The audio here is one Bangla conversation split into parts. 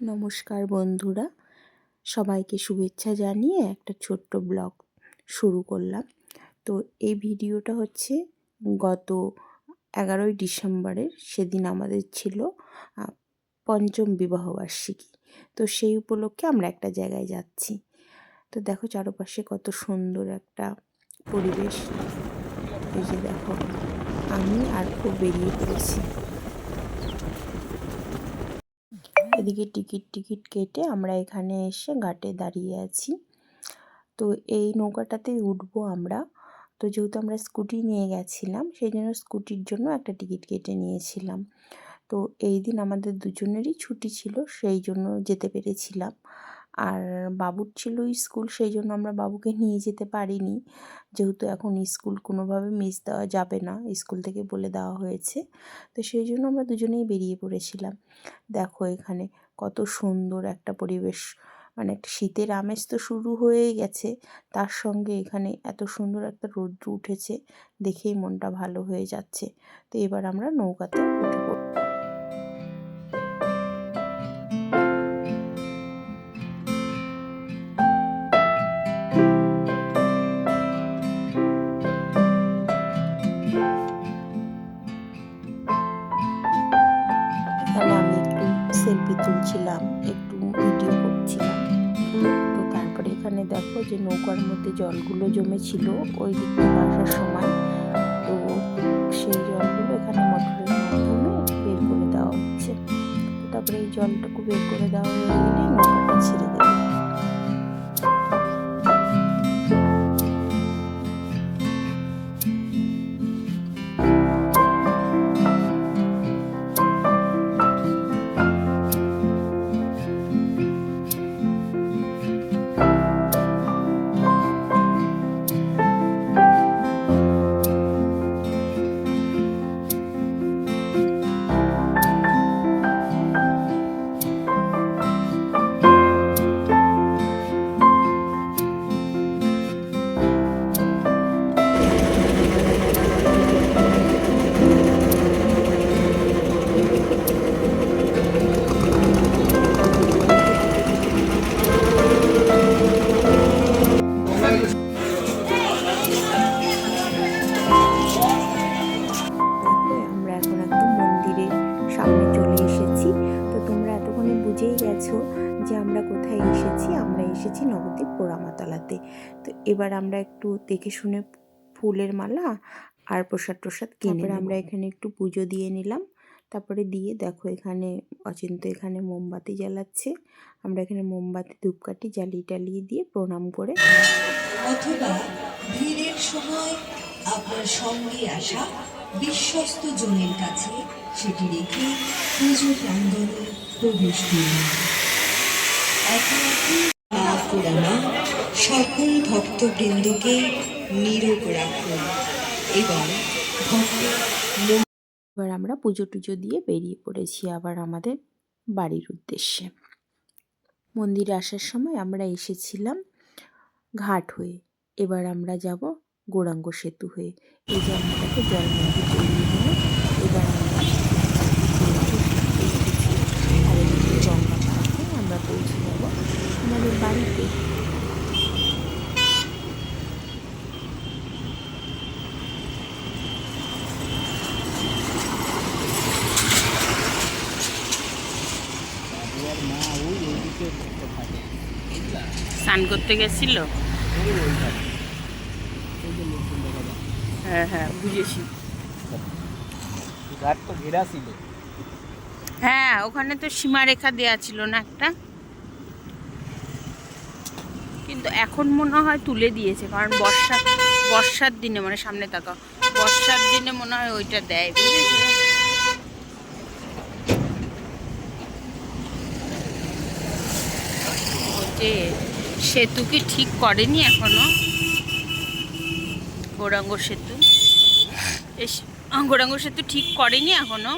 নমস্কার বন্ধুরা। সবাইকে শুভেচ্ছা জানিয়ে একটা ছোট্ট ব্লগ শুরু করলাম। তো এই ভিডিওটা হচ্ছে গত এগারোই ডিসেম্বরের, সেদিন আমাদের ছিল পঞ্চম বিবাহবার্ষিকী। তো সেই উপলক্ষে আমরা একটা জায়গায় যাচ্ছি। তো দেখো চারপাশে কত সুন্দর একটা পরিবেশ। এই যে দেখো, আমি আর খুব বেরিয়ে পড়েছি। এদিকে টিকিট টিকিট কেটে আমরা এখানে এসে ঘাটে দাঁড়িয়ে আছি। তো এই নৌকাটাতেই উঠবো আমরা। তো যেহেতু আমরা স্কুটি নিয়ে গেছিলাম, সেই জন্য স্কুটির জন্য একটা টিকিট কেটে নিয়েছিলাম। তো এই দিন আমাদের দুজনেরই ছুটি ছিল, সেই জন্য যেতে পেরেছিলাম। আর বাবুর ছিল স্কুল, সেই জন্য আমরা বাবুকে নিয়ে যেতে পারিনি। যেহেতু এখন স্কুল কোনোভাবে মিস দেওয়া যাবে না, স্কুল থেকে বলে দেওয়া হয়েছে। তো সেই জন্য আমরা দুজনেই বেরিয়ে পড়েছিলাম। দেখো এখানে কত সুন্দর একটা পরিবেশ। মানে একটা শীতের আমেজ তো শুরু হয়েই গেছে। তার সঙ্গে এখানে এত সুন্দর একটা রৌদ্র উঠেছে, দেখেই মনটা ভালো হয়ে যাচ্ছে। তো এবার আমরা নৌকাতে উঠে পড়ব সেলফি একটু ভিডিও করছিলাম। তো তারপরে এখানে দেখো যে নৌকার মধ্যে জলগুলো জমেছিল, ওই দিক আসার সময়। তো সেই জলগুলো এখানে মোটরের মাধ্যমে বের করে দেওয়া হচ্ছে। তারপরে এই জলটুকু বের করে দেওয়া হয়ে গেলে নৌকাটা ছেড়ে দেবে বুঝেই গেছো যে আমরা কোথায় এসেছি? আমরা এসেছি নবদ্বীপ পোড়ামাতলাতে। তো এবার আমরা একটু দেখে শুনে ফুলের মালা আর প্রসাদ প্রসাদ কিনে আমরা এখানে একটু পুজো দিয়ে নিলাম। তারপরে দিয়ে দেখো এখানে অচিন্ত এখানে মোমবাতি জ্বালাচ্ছে। আমরা এখানে মোমবাতি ধূপকাঠি জ্বালিয়ে টালিয়ে দিয়ে প্রণাম করে। অথবা ভিড়ের সময় আপনার সঙ্গে আসা বিশ্বস্ত জনের কাছে সেটি রেখে পুজো প্রাঙ্গণে প্রবেশ সকল ভক্তবৃন্দকে নীরব রাখুন এবং এবার আমরা পুজো টুজো দিয়ে বেরিয়ে পড়েছি আবার আমাদের বাড়ির উদ্দেশ্যে। মন্দিরে আসার সময় আমরা এসেছিলাম ঘাট হয়ে। এবার আমরা যাব গৌরাঙ্গ সেতু হয়ে। এই যে আমাদেরকে জল মন্দির তৈরি হয়ে এবার আমরা আর এদিকে গঙ্গা পার হয়ে আমরা পৌঁছে যাব আমাদের বাড়িতে স্নান করতে গেছিল। হ্যাঁ হ্যাঁ বুঝেছি। ঘাট তো ঘেরা ছিল। হ্যাঁ ওখানে তো সীমারেখা দেওয়া ছিল না একটা। কিন্তু এখন মনে হয় তুলে দিয়েছে কারণ বর্ষা বর্ষার দিনে মানে সামনে তাকাও বর্ষার দিনে মনে হয় ওইটা দেয় বুঝেছ ওই যে সেতু কি ঠিক করেনি এখনও। গৌরাঙ্গ সেতু। গৌরাঙ্গ সেতু ঠিক করেনি এখনও।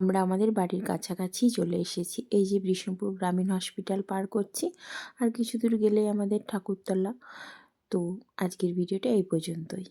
আমরা আমাদের বাড়ির কাছাকাছি চলে এসেছি। এই যে বিষ্ণুপুর গ্রামীণ হসপিটাল পার করছি, আর কিছু দূর গেলেই আমাদের ঠাকুরতলা। তো আজকের ভিডিওটা এই পর্যন্তই।